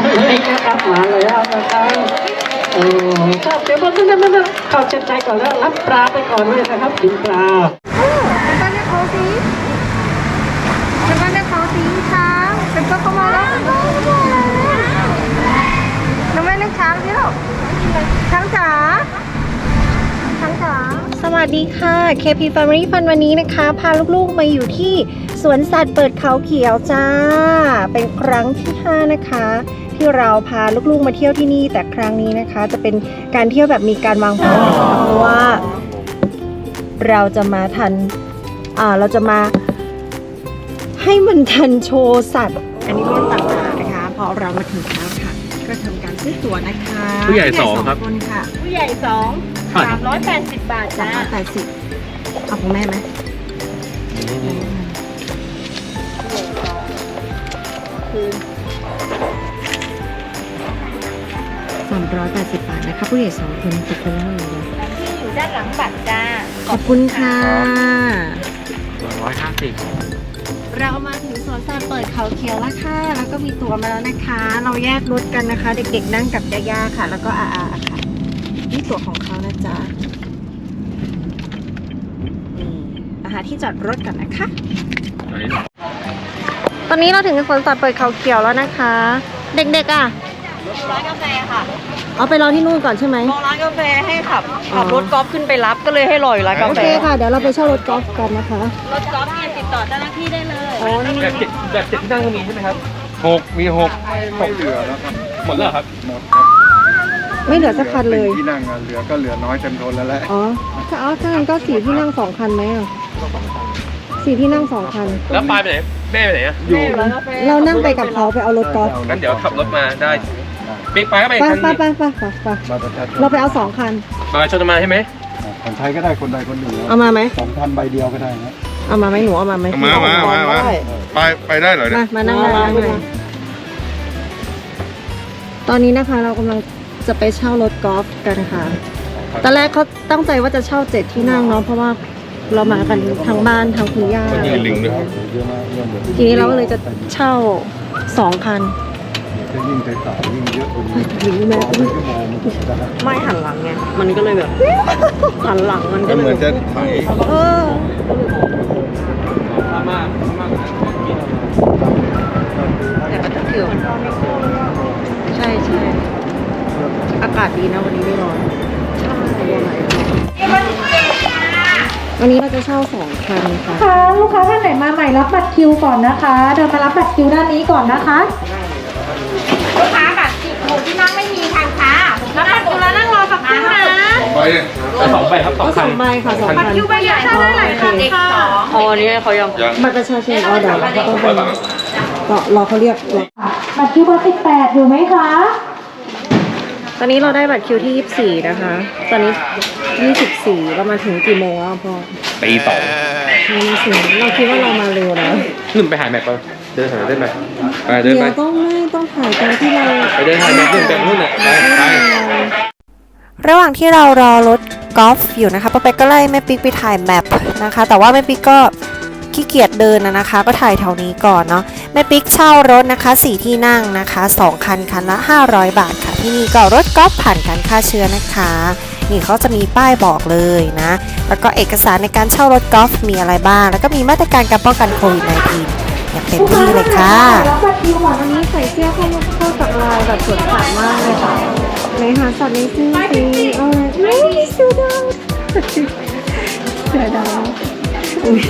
เลยนะครับมาเล้วนะครับโอ้ครับเดี๋ยวมันนั่นนั่นเข้าเช็ดใจก่อนแล้วรับปลาไปก่อนเลยนะครับกินปลาเป็นบ้านให้เขาสิเป็นบ้านให้เขาสิช้างเป็นก็เข้ามาแล้วน้องแม่เล่นช้างสิลูกช้างจ๋าช้างจ๋า สวัสดีค่ะ KP Family Fun วันนี้นะคะ พาลูกๆมาอยู่ที่สวนสัตว์เปิดเขาเขียวจ้า เป็นครั้งที่ 5 นะคะ ที่เราพาลูกๆมาเที่ยวที่นี่แต่ครั้งนี้นะคะ จะเป็นการเที่ยวแบบมีการวางแผนนะคะเพราะว่า เราจะมาทันอ่าเราจะมา ให้มันทันโชว์สัตว์ อันนี้เรื่องต่างๆนะคะพอเรามาถึงแล้วค่ะ ก็ทำการซื้อตั๋วนะคะผู้ใหญ่สองครับคนค่ะ ผู้ใหญ่สอง เท่าไหร่สามร้อยแปดสิบบาทสามจ้าร้อยแปดสิบเอาของแม่ไหมสามร้อยแปดสิบบาทนะคะผู้ใหญ่สองคนตกคนละเท่าไหร่นะที่อยู่ด้านหลังบัตรจ้าขอบคุณค่ะร้อยห้าสิบเรามาถึงสวนสัตว์เปิดเขาเขียวแล้วค่ะ แล้วก็มีตั๋วมาแล้วนะคะ เราแยกรถกันนะคะ เด็กๆนั่งกับย่าๆค่ะ แล้วก็อาอาค่ะ นี่ตั๋วของเขานะจ๊ะนี่อา หาที่จอดรถกันนะคะ ตอนนี้เราถึงสวนสัตว์เปิดเขาเขียวแล้วนะคะ เด็กๆอะร้านกาแฟค่ะ เอาไปรอที่นู่นก่อนใช่ไหมมองร้านกาแฟให้ขับอ๋อขับรถกอล์ฟขึ้นไปรับก็เลยให้รออยู่ร้านกาโอแฟเคค่ะ เดี๋ยวเราไปเช่ารถกอล์ฟกันนะคะ รถกอล์ฟเนี่ยติดต่อเจ้าหน้าที่ได้เลยอ๋อนี่แบบเจ็ดแบบเจ็ดที่นั่งก็มีใช่ไหมครับหกมีหกหกเหลือแล้วครับหมดแล้วเหรอครับ หมดครับ ไม่เหลือสักคันเลย ที่นั่งอะเหลือก็เหลือน้อยเต็มทนแล้วแหละ อ๋อถ้าเอาถ้างั้นก็สี่ที่นั่งสองคันไหมอะ สี่ที่นั่งสองคัน แล้วปลายไปไหนแม่ไปไหนอะอยู่ร้านกาแฟเรานั่งไปกับเขาไปเอารถกอล์ฟงั้นเดี๋ยวขับรถมาได้ปีกปลายก็ไปไปคันไปนี้ไปไปไปไปบัตรประชาชนเราไปเอาสองคัน มาชนมาใช่ไหมคนใช้ก็ได้คนใดคนหนึ่งเอามาไหม สองพันใบเดียวก็ได้นะเอามาไหมหนูเอามาไหมมามามามาไปไปได้เหรอเนี่มายมานั่งเลยนั่งเลยตอนนี้นะคะเรากำลังจะไปเช่ารถกอล์ฟกันค่ะ ตอนแรกเขาตั้งใจว่าจะเช่าเจ็ดที่นั่งเนาะเพราะว่า เรามากันทั้งบ้านทั้งคุณย่ามันยืนลิงด้วยเยอะมากเรื่องเดียวทีนี้เราก็เลยจะเช่าสองคันจะยิ่งใจสายยิ่งเยอะคนนี้หรือแม้สองเป็นชั่วโมงมันจะได้ไม่หันหลังไง มันก็เลยแบบ หันหลังมันก็ก็เลเหมือยนจะไถเออมากมากแต่ก็จะเกี่ยวใช่ใช่อากาศดีนะวันนี้ไม่ร้อน วันนี้เราจะเช่าสองคันค่ะค่ะลูกค้าท่านไหนมาใหม่รับบัตรคิวก่อนนะคะ เดินมารับบัตรคิวด้านนี้ก่อนนะคะลูกค้าบัตรหมูที่นั่งไม่มีทางค้าแล้วบัตรคิวแล้วนั่งรอสักครู่นะไปเนี่ยสองใบครับสองก็สคันองใบค่ะสองคัน คิวใบใหญ่เท่าไหร่คะเด็กสองอ๋อนี่เขายังยังบัตรประชาชนเอาเดี๋ยวเราต้องไปก็รอเขาเรียกรอบัตรคิวเบอร์สิบแปดอยู่ไหมคะต อนนี้เราได้บัตรคิวที่ 24 นะคะ ตอนนี้ 24 เรามาถึงกี่โมงแล้วพ่อตีสองเรามาถึงเราคิดว่าเรามาเร็วแล้วขึ้นไปหาแมปไปเดินหาเดินไปไปเดินเดี๋ไปยวต้องไม่ต้องถ่ายตอนที่เราไปเดินหาแมปขึ้นไปนู่นน่ะไปไประหว่างที่เรารอรถกอล์ฟอยู่นะคะป้าเป๊กก็ไล่แม่ปิ๊กไปถ่ายแมปนะคะ แต่ว่าแม่ปิ๊กก็ ขี้เกียจเดินนะนะคะ ก็ถ่ายแถวนี้ก่อนเนาะแม่ปิ๊กเช่ารถนะคะ 4 ที่นั่งนะคะ 2 คันคันละ 500 บาทค่ะ ที่นี่ก็รถกอล์ฟผ่านการฆ่าเชื้อนะคะ นี่เขาจะมีป้ายบอกเลยนะ แล้วก็เอกสารในการเช่ารถกอล์ฟมีอะไรบ้าง แล้วก็มีมาตรการการป้องกันโควิด -19 อย่างเต็มที่เลยค่ะรับบัตรคิวก่อนวันนี้ใส่เสื้อเข้าเข้ากับลายแบบสวยงามมากเลยค่ะไหนหาสัตว์ในเสื้อสิเอาอะไรไม่มีเสือดาวเสือดาวอุ้ย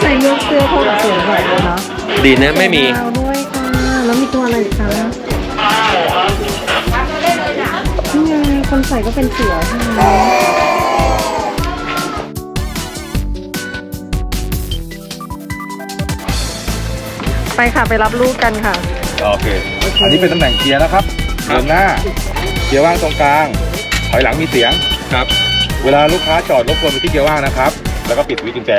ใส่ยกเสื้อเข้ากับสวยแบบเลยเนาะดีนะไม่มี ดาวด้วยค่ะ แล้วมีตัวอะไรอีกคะนี่ไงคนใส่ก็เป็นเสือใช่ไหมไปค่ะไปรับลูกกันค่ะ โอเค อันนี้เป็นตำแหน่งเกียร์นะครับเดินหน้า เกียร์ว่างตรงกลาง ถอยหลังมีเสียง ครับ เวลาลูกค้าจอดรบกวนไปที่เกียร์ว่างนะครับ แล้วก็ปิดสวิตช์กุญแจ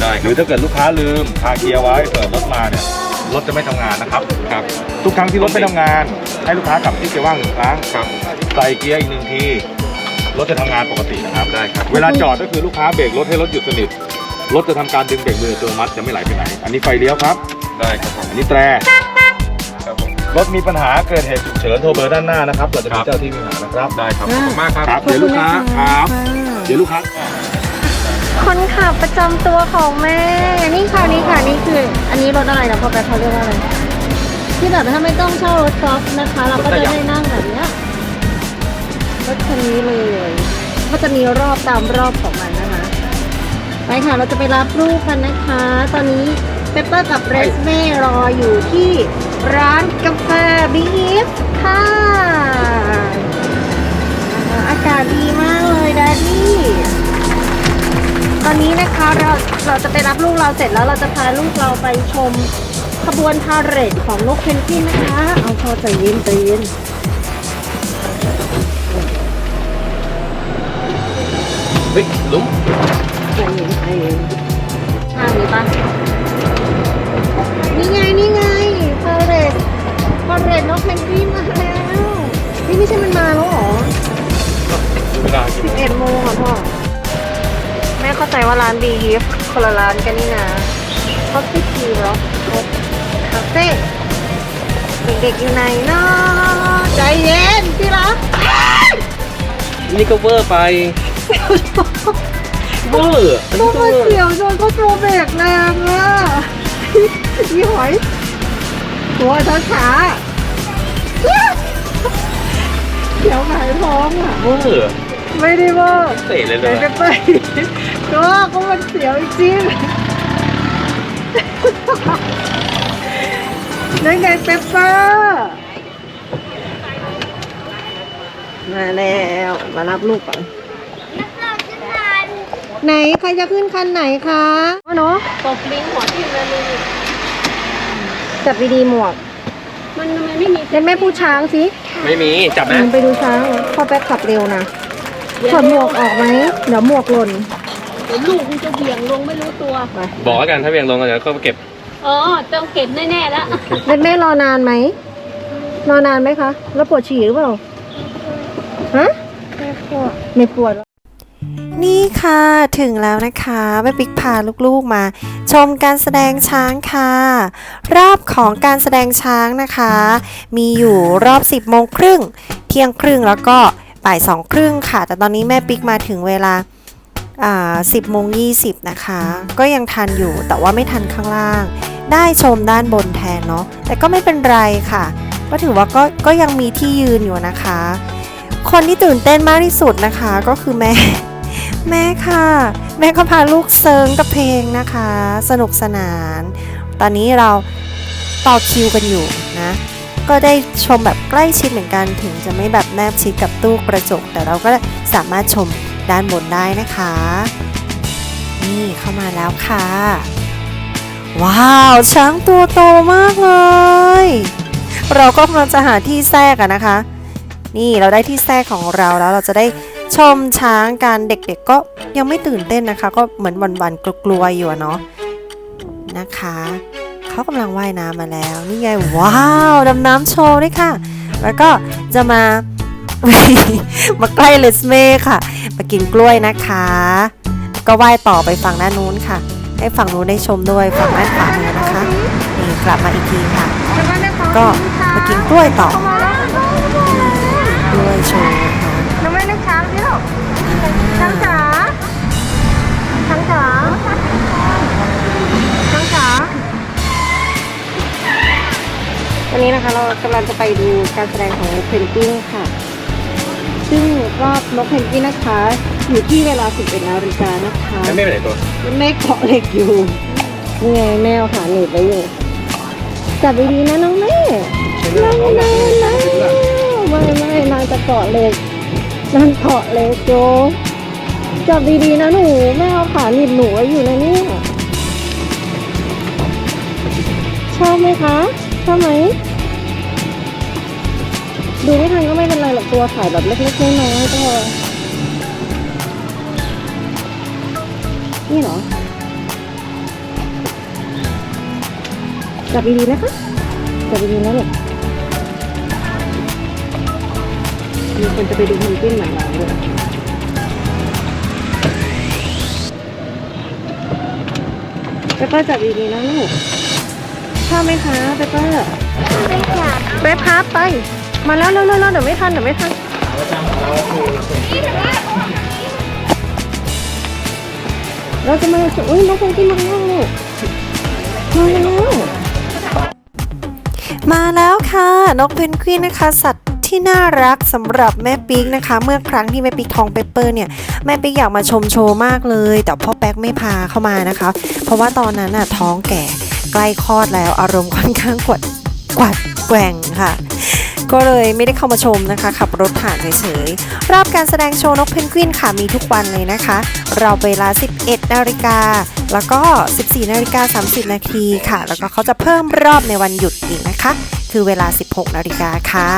ได้หรือถ้าเกิดลูกค้าลืมคาเกียร์ไว้เปิดรถมาเนี่ยรถจะไม่ทำงานนะครับ ครับ ทุกครั้งที่รถไม่ทำงาน ให้ลูกค้ากลับที่เกียร์ว่างหนึ่งครั้งครับ ใส่เกียร์อีกหนึ่งทีรถจะทำงานปกตินะครับ ได้ครับ เวลาจอดก็คือลูกค้าเบรกรถให้รถหยุดสนิทรถจะทำการดึงเบรกมืออัตโนมัติจะไม่ไหลไปไหน อันนี้ไฟเลี้ยวครับ ได้ครับผมอันนี้แตร ครับผมรรถมีปัญหาเกิดเหตุฉุกเฉินโทรเบอร์ด้านหน้านะครับเราจะมีเจ้าที่มีปัญหานะครับ ได้ครับขอบคุณมากครับ ครับ เดี๋ยวลูกค้าครับ เดี๋ยวลูกค้า คนขับประจำตัวของแม่ นี่ค่ะนี่ค่ะนี่คือ อันนี้รถอะไรนะพ่อแป๊บเขาเรียกว่าอะไร ที่แบบถ้าไม่ต้องเช่ารถกอล์ฟนะคะ เราก็จะได้นั่งแบบเนี้ยรถคันนี้เลย ก็จะมีรอบตามรอบของมันนะคะ ไปค่ะเราจะไปรับลูกกันนะคะ ตอนนี้เปเปอร์กับเรสเม่รออยู่ที่ร้านกาแฟบีฟค่ะนะคะอากาศดีมากเลยดดดี้ อนนี้นะคะเราเราจะไปรับลูกเราเสร็จแล้วเราจะพาลูกเราไปชมขบวนพาเหรดของนกเพนกวินนะคะ เอาพอใจเย็นใจเย็นเฮ้ยลุงใจเย็นใจเย็น ว่าร้านบีฟคนละร้านกันนี่นะเขาคิดทีเหรอคาเฟ่เด็กๆอยู่ไหนเนาะใจเย็นพี่รักนี่ก็เวอร์ไปเวอร์อันต้นี้องก็มาเวอร์เกี่ยวจนเขาโทรเบรกแรงอะยี่หอยหัวช้าช้าๆเขียวหายท้องอะเวอร์ไม่ได้ว่าเตะเลยไปเลยไปไป ก็ก็มันเสียวจริงนั่นไงเปปเปอร์มาแล้วมารับลูกก่อนไหนใครจะขึ้นคันไหนคะอ๋อเนาะตบลิงหัวทิ่มเลยลิงจับดีๆหมวก มันมันไม่มีเล่นแม่พูดช้างสิไม่มีจับนะไปดูช้างพ่อแป๊บขับเร็วนะถอดหมวกออกไหมเดี๋ยวหมวกหล่น เดี๋ยวลูกมันจะเบี่ยงลงไม่รู้ตัว บอกแล้วกันถ้าเวียงลงกันเดี๋ยวก็เก็บอ๋อต้องเก็บแน่ๆแล้วเล่นแม่รอนานไหมรอนานไหมคะ แล้วปวดฉี่หรือเปล่าฮะไม่ปวดไม่ปวดนี่ค่ะถึงแล้วนะคะแม่ปิ๊กพาลูกๆมา ชมการแสดงช้างค่ะ รอบของการแสดงช้างนะคะ มีอยู่รอบ 10โมงครึ่งเที่ยงครึ่งแล้วก็บ่ายสองครึ่งค่ะ แต่ตอนนี้แม่ปิ๊กมาถึงเวลา อ่า10โมง20นะคะ ก็ยังทันอยู่แต่ว่าไม่ทันข้างล่าง ได้ชมด้านบนแทนเนาะแต่ก็ไม่เป็นไรค่ะ ก็ถือว่าก็ก็ยังมีที่ยืนอยู่นะคะ คนที่ตื่นเต้นมากที่สุดนะคะก็คือแม่ แม่ค่ะ แม่ก็พาลูกเซิงกับเพลงนะคะ สนุกสนาน ตอนนี้เราต่อคิวกันอยู่นะก็ได้ชมแบบใกล้ชิดเหมือนกันถึงจะไม่แบบแนบชิดกับตู้กระจก แต่เราก็สามารถชม ด้านบนได้นะคะ นี่เข้ามาแล้วค่ะ ว้าว ช้างตัวโตมากเลย เราก็กำลังจะหาที่แทรกอะนะคะ นี่เราได้ที่แทรกของเราแล้วเราจะได้ชมช้างกันเด็กๆก็ยังไม่ตื่นเต้นนะคะ ก็เหมือนวันๆกลัวๆอยู่เนาะนะคะเขากำลังว่ายน้ำมาแล้ว นี่ไงว้าวดำน้ำโชว์ด้วยค่ะ แล้วก็จะมา มาใกล้เลสเม่ค่ะ มากินกล้วยนะคะ ก็ว่ายต่อไปฝั่งด้านนู้นค่ะ ให้ฝั่งนู้นได้ชมด้วยฝั่งด้านขวามือนะคะนี่กลับมาอีกทีค่ะ ก็มากินกล้วยต่อกล้วยโชว์น้องแม่เล่นช้างสิลูกช้างจ๋าช้างจ๋าช้างจ๋าวันนี้นะคะเรากำลังจะไปดูการแสดงของเพนกวินค่ะ ซึ่งรอบนกเพนกวินนะคะ อยู่ที่เวลา 11นาฬิกานะคะไม่ไปไหนตัวแม่เกาะเหล็กอยู่นี่ไงแม่เอาหาหนีบไว้อยู่จับดีๆนะน้องแม่น้องแม่นะไม่ไม่นางจะเกาะเหล็กนางเกาะเหล็กโจจับดีๆนะหนูแม่เอาขาหนีบหนูไว้อยู่นะเนี่ยชอบไหมคะชอบไหม ดูไม่ทันก็ไม่เป็นไรหรอกตัวถ่ายแบบเล็กๆน้อยๆก็นี่เหรอจับดีๆนะคะจับดีๆนะลูกมีคนจะไปดูเพนกวินเหมือนเราด้วยเปเปอร์จับดีๆนะลูกชอบไหมคะเปเปอร์ไปพับไป มาแล้วเร็วๆเดี๋ยวไม่ทันเดี๋ยวไม่ทันเราจะมาอุ้ยน้องคงกินมาแล้วลูกมาแล้วมาแล้วค่ะ นกเพนกวินนะคะ สัตว์ที่น่ารักสำหรับแม่ปิ๊กนะคะ เมื่อครั้งที่แม่ปิ๊กทองเปเปอร์เนี่ยแม่ปิ๊กอยากมาชมโชว์มากเลย แต่พ่อแป๊กไม่พาเข้ามานะคะ เพราะว่าตอนนั้นน่ะท้องแก่ใกล้คลอดแล้วอารมณ์ค่อนข้างกวดกวัดแกว่งค่ะ ก็เลยไม่ได้เข้ามาชมนะคะ ขับรถผ่านเฉยๆรอบการแสดงโชว์นกเพนกวินค่ะมีทุกวันเลยนะคะ เราเวลา 11 นาฬิกา แล้วก็ 14 นาฬิกา 30 นาทีค่ะ แล้วก็เขาจะเพิ่มรอบในวันหยุดอีกนะคะ คือเวลา 16 นาฬิกาค่ะ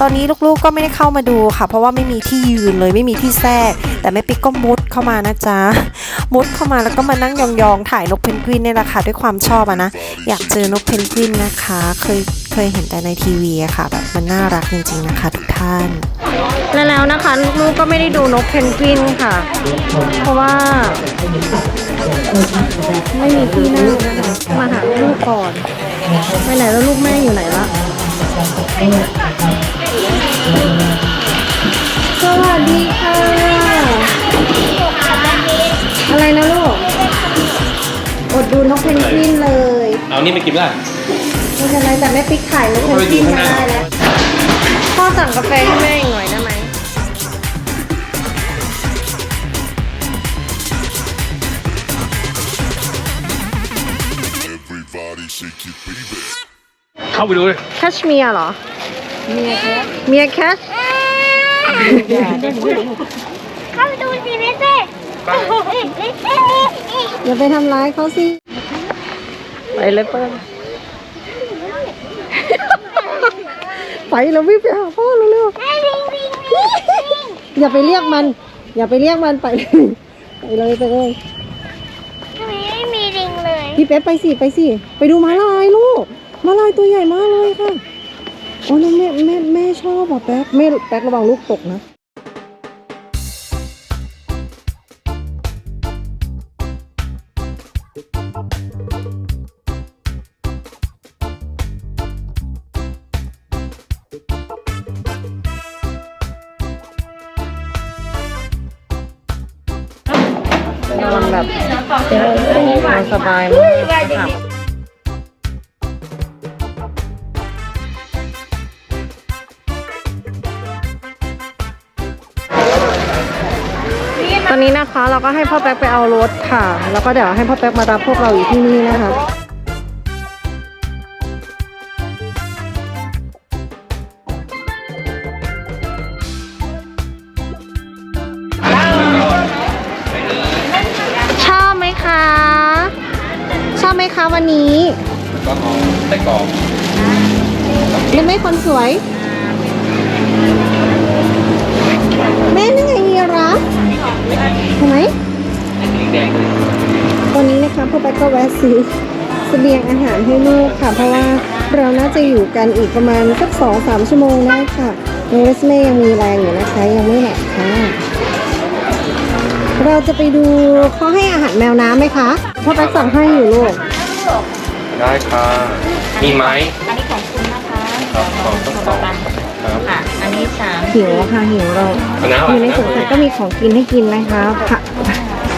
ตอนนี้ลูกๆก็ไม่ได้เข้ามาดูค่ะ เพราะว่าไม่มีที่ยืนเลยไม่มีที่แทรก แต่แม่ปิ๊กก็มุดเข้ามานะจ๊ะ มุดเข้ามาแล้วก็มานั่งยองๆถ่ายนกเพนกวินเนี่ยแหละค่ะด้วยความชอบอะนะ อยากเจอนกเพนกวินนะคะ เคย เคยเห็นแต่ในทีวีอะค่ะ แบบมันน่ารักจริงๆนะคะทุกท่าน และแล้วนะคะลูกๆก็ไม่ได้ดูนกเพนกวินค่ะ เพราะว่าไม่มีที่นั่งนะคะมาหาลูกก่อนไปไหนแล้วลูกแม่อยู่ไหนละสวัสดีค่ะ อะไรนะลูก อดดูนกเพนกวินเลย เอานี่ไปกินละ ไม่เป็นไรแต่แม่ปิ๊กถ่ายนกเพนกวินมาได้แล้ว พ่อสั่งกาแฟให้แม่อีกหน่อยได้ไหมเข้าไปดูเลยแคชเมียร์เหรอ เมียแคชเมียแคชเข้าไปดูสิเมเซ่อย่าไปทำร้ายเขาสิ ไปเลยเปิ้ล ไปแล้ววิ่งไปหาพ่อเร็วไอ้ลิงลิงลิงลิงๆอย่าไปเรียกมัน อย่าไปเรียกมันไปเลยไปเลยไปเลยทำไมไม่มีลิงเลยพี่เป๊ปไปสิไปสิไปดูม้าลายลูกม้าลายตัวใหญ่มากเลยค่ะโอ้น้องแม่แม่แม่ชอบอะแป๊กแม่แป๊กระวังลูกตกนะ สบายมากค่ะตอนนี้นะคะเราก็ให้พ่อแป๊กไปเอารถค่ะ แล้วก็เดี๋ยวให้พ่อแป๊กมารับพวกเราอยู่ที่นี่นะคะ กรอบยังไม่คนสวย แม่นั่นไงยีราฟเห็นไหมวันนี้นะคะพ่อแป๊กก็แวะซื้อเสบียงอาหารให้ลูกค่ะ เพราะว่าเราน่าจะอยู่กันอีกประมาณสักสองสามชั่วโมงได้ค่ะน้องเวสเม่ยังมีแรงอยู่นะคะ ยังไม่หลับค่ะ เราจะไปดูเขาให้อาหารแมวน้ำไหมคะพ่อแป๊กสั่งให้อยู่ลูก ได้ค่ะ มีไหมอันนี้ของคุณนะคะครับสองต้องสอง ครับ ค่ะ อันนี้สามหิวค่ะหิวเราเอาน้ำออะยู่ในสวนสัตว์ก็มีของกินให้กินนะคะผัก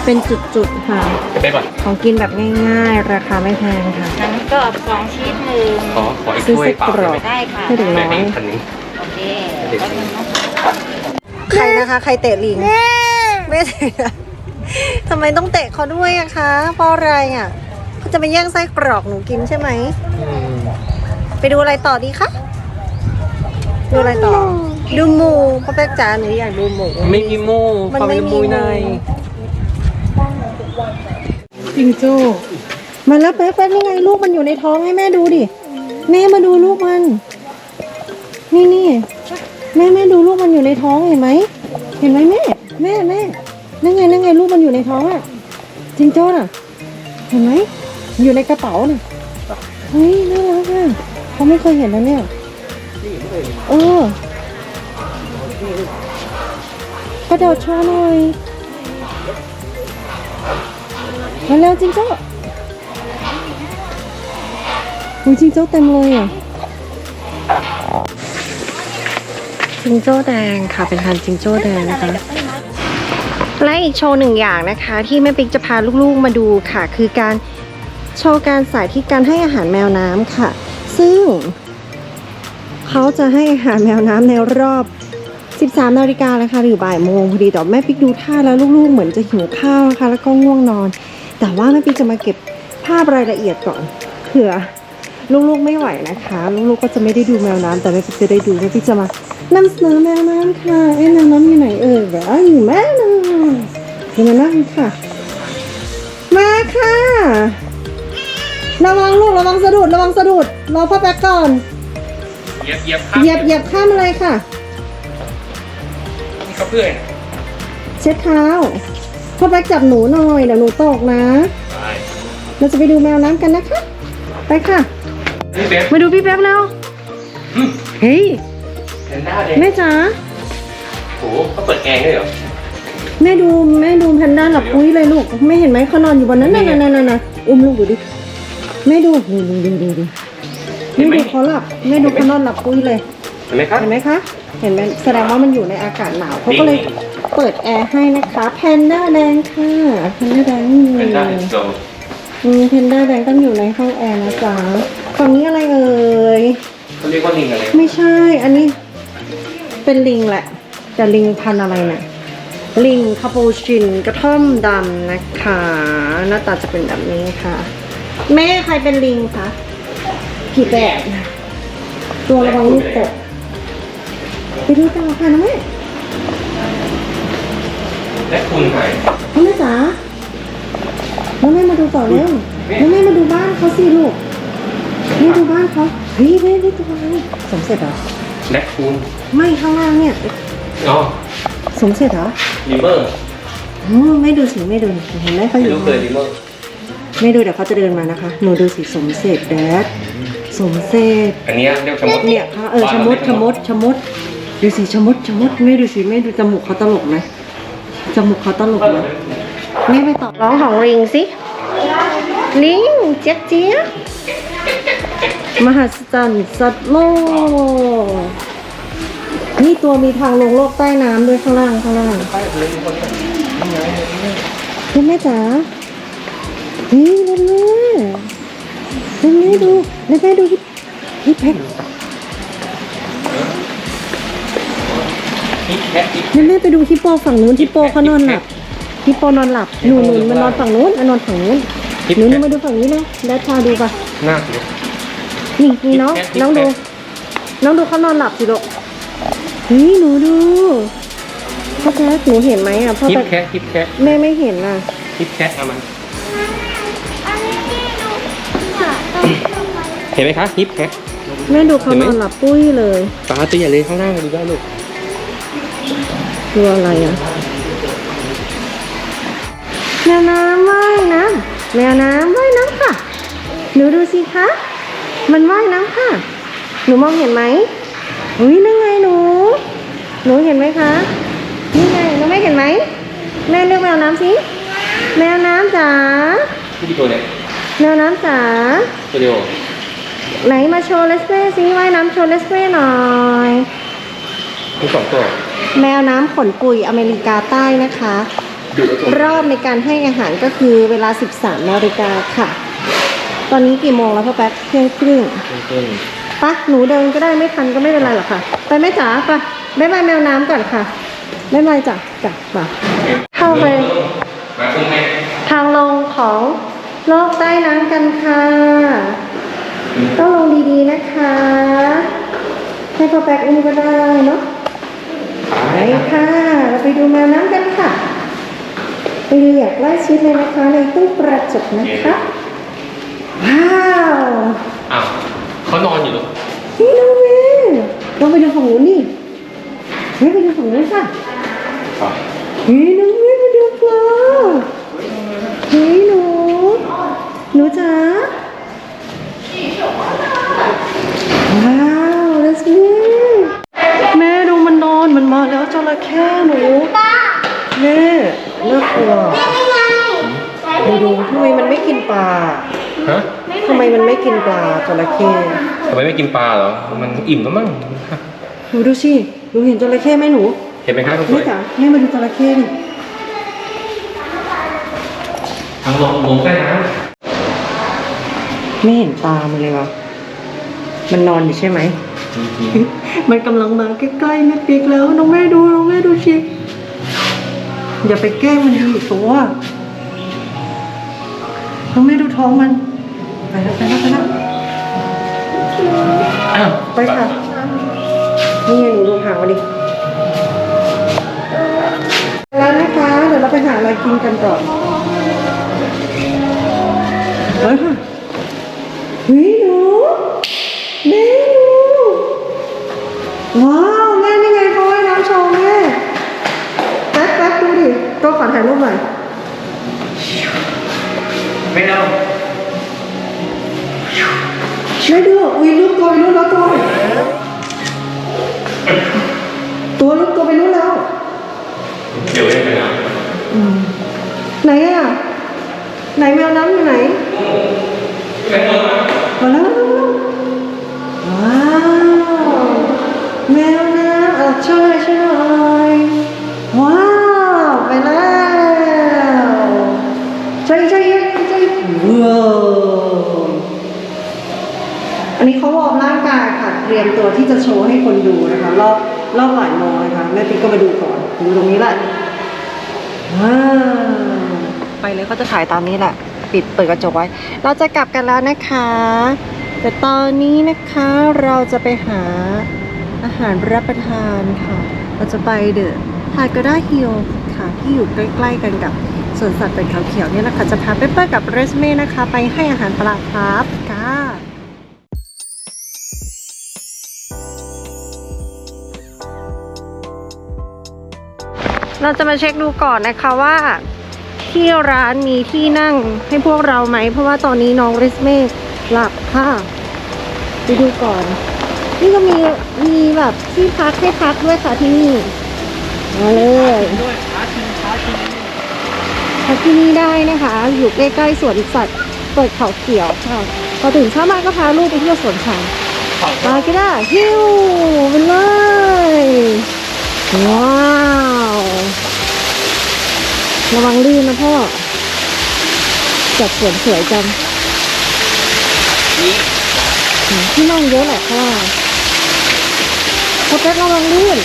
เป็นจุดๆค่ะไปก่อนของกินแบบง่ายๆ ราคาไม่แพงค่ะนั้นก็สองชีสหนึ่งขอขออีกซื้อถ้วยไส้เปล่ากรได้อไหมกได้ค่ะ ให้ถึงแม่น้อให้ยคันนี้ โอเคเด็กแป๊บนึงนะใครนะคะ ใครเตะลิงไม่เตะทำไมต้องเตะเขาด้วยอะคะเพราะอะไรอะเขา จะไปแย่งไส้กรอกหนูกินใช่ไหม ไปดูอะไรต่อดีคะ ดูอะไรต่อ ดูหมูพ่อแป๊กจ๋าหนูอยากดูหมู ไม่มีหมูมันไม่มีหมูในจิงโจ้มาแล้วแป๊บแป๊บนี่ไงลูกมันอยู่ในท้องให้แม่ดูดิ แม่มาดูลูกมัน นี่นี่แม่แม่ดูลูกมันอยู่ในท้องเห็นไหมเห็นไหมแม่ แม่แม่นั่นไงนั่นไงลูกมันอยู่ในท้องอะจิงโจ้น่ะ เห็นไหม อยู่ในกระเป๋าน่ะเฮ้ยน่ารักอะเขาไม่เคยเห็นนะเนี่ยเออกระโดดโชว์หน่อยมาแล้วจิงโจ้อุ้ยจิงโจ้เต็มเลยอะจิงโจ้แดงค่ะเป็นพันจิงโจ้แดงนะคะและอีกโชว์หนึ่งอย่างนะคะ ที่แม่ปิ๊กจะพาลูกๆมาดูค่ะ คือการ โชว์การสาธิตการให้อาหารแมวน้ำค่ะ ซึ่ง เขาจะให้อาหารแมวน้ำในรอบ 13นาฬิกานะคะหรือบ่ายโมงพอดีแต่แม่ปิ๊กดูท่าแล้วลูกๆ เหมือนจะหิวข้าวนะคะ แล้วก็ง่วงนอน แต่ว่าแม่ปิ๊กจะมาเก็บภาพรายละเอียดก่อนเผื่อลูกๆไม่ไหวนะคะ ลูกๆก็จะไม่ได้ดูแมวน้ำแต่แม่ปิ๊กจะได้ดูแม่ปิ๊กจะมานำเสนอแมวน้ำค่ะเอ๊ะแมวน้ำอยู่ไหนเอ่ยแบบว่าอยู่แม่น้ำอยู่แมวน้ำค่ะ มาค่ะ ระวังลูกระวังสะดุดระวังสะดุดรอพ่อแป๊กก่อนเหยียบเหยียบเหยียบเหยียบข้ามอะไรค่ะนี่เขาเพื่อนเช็ดเท้าพ่อแป๊กจับหนูหน่อยเดี๋ยวหนูตกนะ เราจะไปดูแมวน้ำกันนะคะ ไปค่ะนี่เบ๊มาดูพี่แป๊บแล้วเฮ้ยแพนด้าเด็กแม่จ๋าโอ้โหเขาเปิดแอร์ด้วยเหรอแม่ดูแม่ดูแพนด้าหลับปุ้ยเลยลูก ไม่เห็นไหมเขานอนอยู่บนนั้นน่ะน่ะน่ะน่ะน่ะอุ้มลูกดูดิ แม่ดูดูดูดูดูดูแม่ดูเขาหลับแม่ดูเขานอนหลับปุ้ยเลย เห็นไหมครับ เห็นไหมคะ เห็นไหมแสดงว่ามันอยู่ในอากาศหนาวเขาก็เลยเปิดแอร์ให้นะคะ แพนด้าแดงค่ะ แพนด้าแดงนี่แพนด้าเอ็กโซอืมเพนด้าแดงต้องอยู่ในห้องแอร์นะจ๊ะฝั่งนี้อะไรเอ่ย เขาเรียกว่าลิงอะไรไม่ใช่ อันนี้เป็นลิงแหละ แต่ลิงพันธุ์อะไรเนี่ย ลิงคาปูชินกระท่อมดำนะคะ หน้าตาจะเป็นแบบนี้ค่ะ แม่ใครเป็นลิงคะกี่แบบตัวระวังลูกตกไปดูต่อค่ะนะแม่และคุณหายน้องแม่จ๋าน้องแม่มาดูต่อเร็วน้องแม่มาดูบ้านเขาสิลูกแม่ดูบ้านเขาเฮ้ยแม่ได้ตัวอะไรสมเสร็จเหรอและคุณไม่ข้างล่างเนี่ยอ๋อสมเสร็จเหรอลิเมอร์อ๋อไม่ดูสิไม่ดูเห็นไหมเขาอไม่ยู่รู้เคยลิเมอร์ ไม่ดูเดี๋ยวเขาจะเดินมานะคะ หนูดูสิสมเสร็จแดดสมเสร็จอันเนี้ยเรียกชะมดเนี่ยค่ะเออชะมดชะมดชะมดดูสิชะมดชะมดไม่ดูสิไม่ดูจมูกเขาตลกไหมจมูกเขาตลกไหมแม่ไปตอบร้องของลิงสิลิงเจี๊ยบเจี๊ยบมหัศจรรย์สัตว์โลกนี่ตัวมีทางลงโลกใต้น้ำด้วยข้างล่างข้างล่างคุณแม่จ๋า นี่เล่นแม่เล่นแม่ดูเล่นแม่ดูฮิปฮิปแพ็คฮิปแคทฮิปเล่นแม่ไปดูฮิปโปฝั่งนู้นฮิปโปเขานอนหลับฮิปโปนอนหลับหนูหนูมันนอนฝั่งนู้นมันนอนฝั่งนู้นหนูหนูมาดูฝั่งนี้นะแล้วพาดูปะหน้าเลยนี่นี่น้องน้องดู น้องดูเขานอนหลับสิลูกนี่หนูดูพ่อแจ๊คหนูเห็นไหมอะพ่อแคฮิปแคแม่ไม่เห็นน่ะฮิปแคทเอามัน เนี่ยต้องทำไมเห็นไหมคะฮิปแคทแม่ดูเขาเห็นไหมนอนหลับปุ้ยเลยตาตัวใหญ่เลยข้างล่างดูได้ลูกดูอะไรอะแมวน้ำว่ายน้ำแมวน้ำว่ายน้ำค่ะ หนูดูสิคะ มันว่ายน้ำค่ะ หนูมองเห็นไหมอุ้ยนั่นไงหนู หนูเห็นไหมคะ นี่ไงหนูไม่เห็นไหม แม่เลือกแมวน้ำสิ แมวน้ำจ๋าที่ตัวเนี่ย แมวน้ำจ๋าตัวเดียวไหนมาโชว์เลสเป้สิว่ายน้ำโชว์เลสเป้หน่อย มีสองตัวแมวน้ำขนปุยอเมริกาใต้นะคะ ดูแล้วตัวรอบในการให้อาหารก็คือเวลา 13นาฬิกาค่ะ ตอนนี้กี่โมงแล้วพ่อแป๊กเที่ยงครึ่งต้นปะหนูเดินก็ได้ไม่ทันก็ไม่เป็นไรหรอกค่ะ ไปแม่จ๋าไปบ๊ายบายแมวน้ำก่อนค่ะบ๊ายบายจ้ะจ้ะมาเข้าไป มาคุณแม่ทางลงของ โลกใต้น้ำกันค่ะ ต้องลงดีๆนะคะ ให้พ่อแป๊กอุ้มก็ได้เนาะไปค่ะ เราไปดูแมวน้ำกันค่ะไปดูอยากใกล้ชิดเลยนะคะในตู้ประจกนะคะ ระเข้ทำไมไม่กินปลาเหรอ มันอิ่มแล้วมั้งหนูดูสิหนูเห็นจระเข้ไหมหนู เห็นไหมครับคุณสแม่วยจ๋าแม่มาดูจระเข้ดิทางลงลงใกล้น้ไม่เห็นตามันเลยวะมันนอนอยู่ใช่ไหมำมันกำลังมาใกล้ๆแม่ปิ๊กแล้วน้องแม่ดูน้องแม่ดูชิอย่าไปแกล้งมันดีตัวน้องแม่ดูท้องมันไปแล้วไปแล้วไปแล้ว อ้าวไปค่ะ นี่ไงหนูดูหางมาดิ แล้วนะคะ เดี๋ยวเราไปหาอะไรกินกันก่อนเฮ้ยค่ะเฮ้ยหนูแม่หนูว้าวแม่นี่ไงเขาให้น้ำโชว์แม่แป๊บแป๊บดูดิตัวขอถ่ายรูปหน่อย ไม่เอา แม่ดูอุ้ยลูกตัวไปนู้นแล้วตัวตัวลูกตัวไปนู้นแล้ว เดี๋ยวเองไปนะไหนอะ ไหนแมวน้ำอยู่ไหนมาแล้ จะโชว์ให้คนดูนะคะ รอบรอบบ่ายโมงนะคะแม่ปิ๊กก็มาดูก่อนดูตรงนี้แหละว้าวไปเลยเขาจะขายตามนี้แหละ ปิดเปิดกระจกไว้ เราจะกลับกันแล้วนะคะแต่ตอนนี้นะคะเราจะไปหาอาหารรับประทานค่ะ เราจะไปเดอะฮาร์กาดาฮิลค่ะที่อยู่ใกล้ ๆ กันกับสวนสัตว์เป็นเขาเขียวเนี่ยนะคะ จะพาเปเปอร์กับเรสเม่นะคะ ไปให้อาหารปลาคร์ฟ เราจะมาเช็คดูก่อนนะคะว่า ที่ร้านมีที่นั่งให้พวกเราไหม เพราะว่าตอนนี้น้องริสเมกหลับค่ะไปดูก่อน นี่ก็มีมีแบบที่พักให้พักด้วยค่ะที่นี่มาเลยพักที่นี่ได้นะคะ อยู่ใกล้ๆสวนสัตว์เปิดเขาเขียวค่ะพอตื่นเช้ามาก็พาลูกไปเที่ยวสวนสัตว์มาก็ได้ฮิวไปเลยว้าว ระวังลื่นนะพ่อ จัดสวนสวยจังที่นั่งเยอะแหละเพราะว่าเขาเป็ดระวังลื่น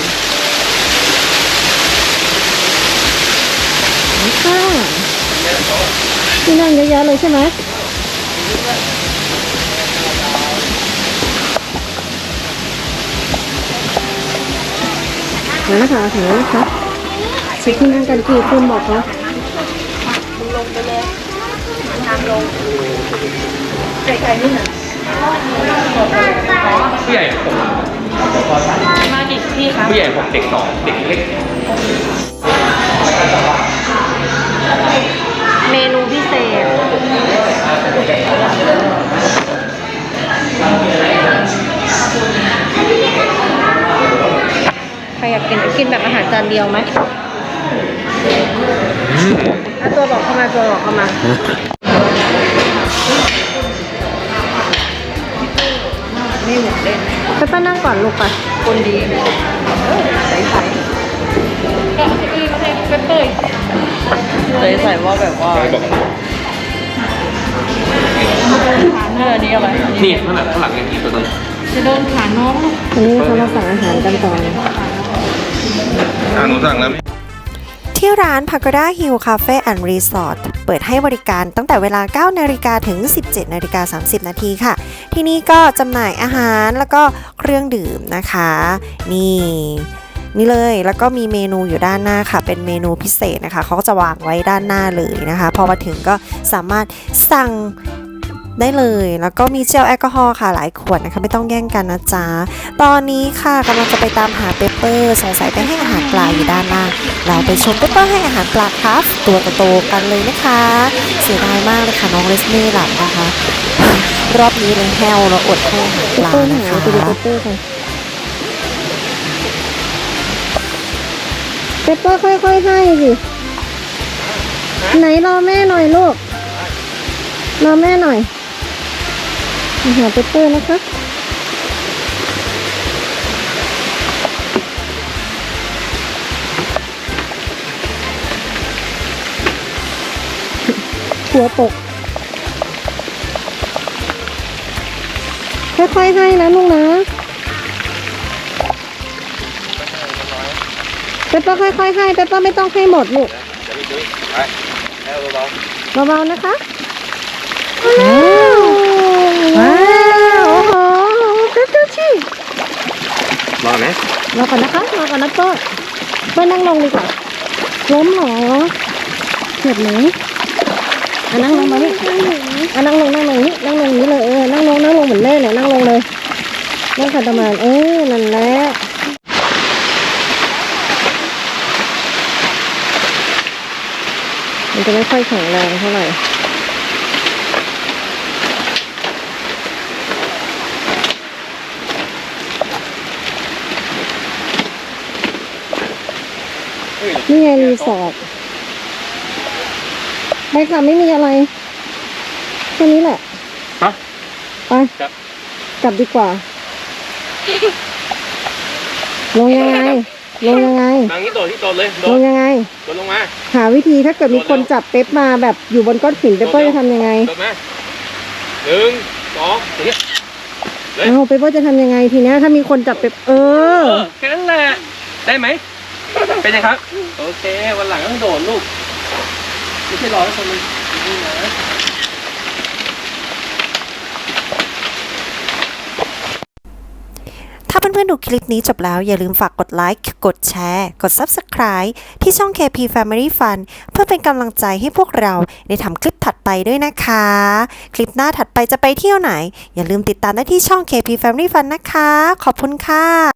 ค่ะที่นั่งเยอะแยะเลยใช่ไหมมาแล้วค่ะถึงแล้วนะคะ เช็คที่นั่งกันกี่คนบอกเขาลงไปเลยน้ำลงใจใจนี่นะผู้ใหญ่ผมมากี่ที่ครับผู้ใหญ่ผมเด็กสองเด็กเล็ก เมนูพิเศษใครอยากกินกินแบบอาหารจานเดียวไหม อะตัวบอกเข้ามาตัวบอกเข้ามาไม่หมดเล่นไปป้านั่งก่อนลูกไปคนดีใสใสเลยใส่ว่าแบบว่าใช่บอกเนื้อนี้อะไรนี่ข้างหลังข้างหลังอย่างนี้ตัวนึงอันนี้เขามาสั่งอาหารกันก่อนอ่าหนูสั่งแล้ว ที่ร้าน Pagoda Hill Cafe and Resort เปิดให้บริการตั้งแต่เวลา 9 นาฬิกาถึง 17 นาฬิกา 30 นาทีค่ะ ที่นี่ก็จำหน่ายอาหารแล้วก็เครื่องดื่มนะคะ นี่นี่เลย แล้วก็มีเมนูอยู่ด้านหน้าค่ะ เป็นเมนูพิเศษนะคะ เขาก็จะวางไว้ด้านหน้าเลยนะคะ พอมาถึงก็สามารถสั่ง ได้เลย แล้วก็มีเจลแอลกอฮอล์ค่ะหลายขวดนะคะไม่ต้องแย่งกันนะจ๊ะ ตอนนี้ค่ะกำลังจะไปตามหาเปเปอร์สงสัยไปให้อาหารปลาอยู่ด้านล่าง เราไปชมเปเปอร์ให้อาหารปลาครับตัวโตๆกันเลยนะคะเสียดายมากเลยค่ะน้องเลสเม่หลับนะคะ รอบนี้เลยแฮวเราอดให้อาหารปลานะหาคะไปดูเปเปอร์กันเปเปอร์ค่อยๆให้สิไหนรอแม่หน่อยลูกรอแม่หน่อย อาหารเปเปอร์นะคะหัวตก ค่อยๆให้นะลุงนะเปเปอร์ค่อยๆให้เปเปอร์ไม่ต้องให้หมดลูกเบาๆนะคะ ว้าว เปปเปอร์ชี่ๆรอไหมรอก่อนนะคะรอก่อนนะเปิ้ลเปิ้ลนั่งลงดีกว่าล้มเหรอเจ็บไหมอะนั่งลงมานี่อะนั่งลงนั่งลงนี่นั่งลงนี้เลยเออนั่งลงนั่งลงเหมือนแม่เนี่ยนั่งลงเลยนั่งขัดสมาธิเออนั่นแหละมันจะไม่ค่อยแข็งแรงเท่าไหร่ นี่ไงรีสอร์ทไปค่ะไม่มีอะไรแค่นี้แหละฮะไปครับกลับดีกว่า ลงยังไง ลงยังไงทางนี้โดดที่โดดเลยโดลดงยังไง โดดลงมา หาวิธีถ้าเกิดมีคนจับเป๊ปมาแบบอยู่บนก้อนหินเปปเปอร์จะทำยังไงโดดมาหนึ่งสองอย่างเงี้ยเฮ้ยเอาเปปเปอร์จะทำยังไงทีเนี้ยถ้ามีคนจับเป๊ปเอเออ อแค่นั้นแหละได้ไหม เป็นยังครับ โอเค วันหลังต้องโดดลูก ไม่ใช่รอให้คนมันนี่นะถ้าเพื่อนๆดูคลิปนี้จบแล้วอย่าลืมฝากกดไลค์ กดแชร์ กด Subscribe ที่ช่อง KP Family Fun เพื่อเป็นกำลังใจให้พวกเราได้ทำคลิปถัดไปด้วยนะคะ คลิปหน้าถัดไปจะไปเที่ยวไหน อย่าลืมติดตามได้ที่ช่อง KP Family Fun นะคะ ขอบคุณค่ะ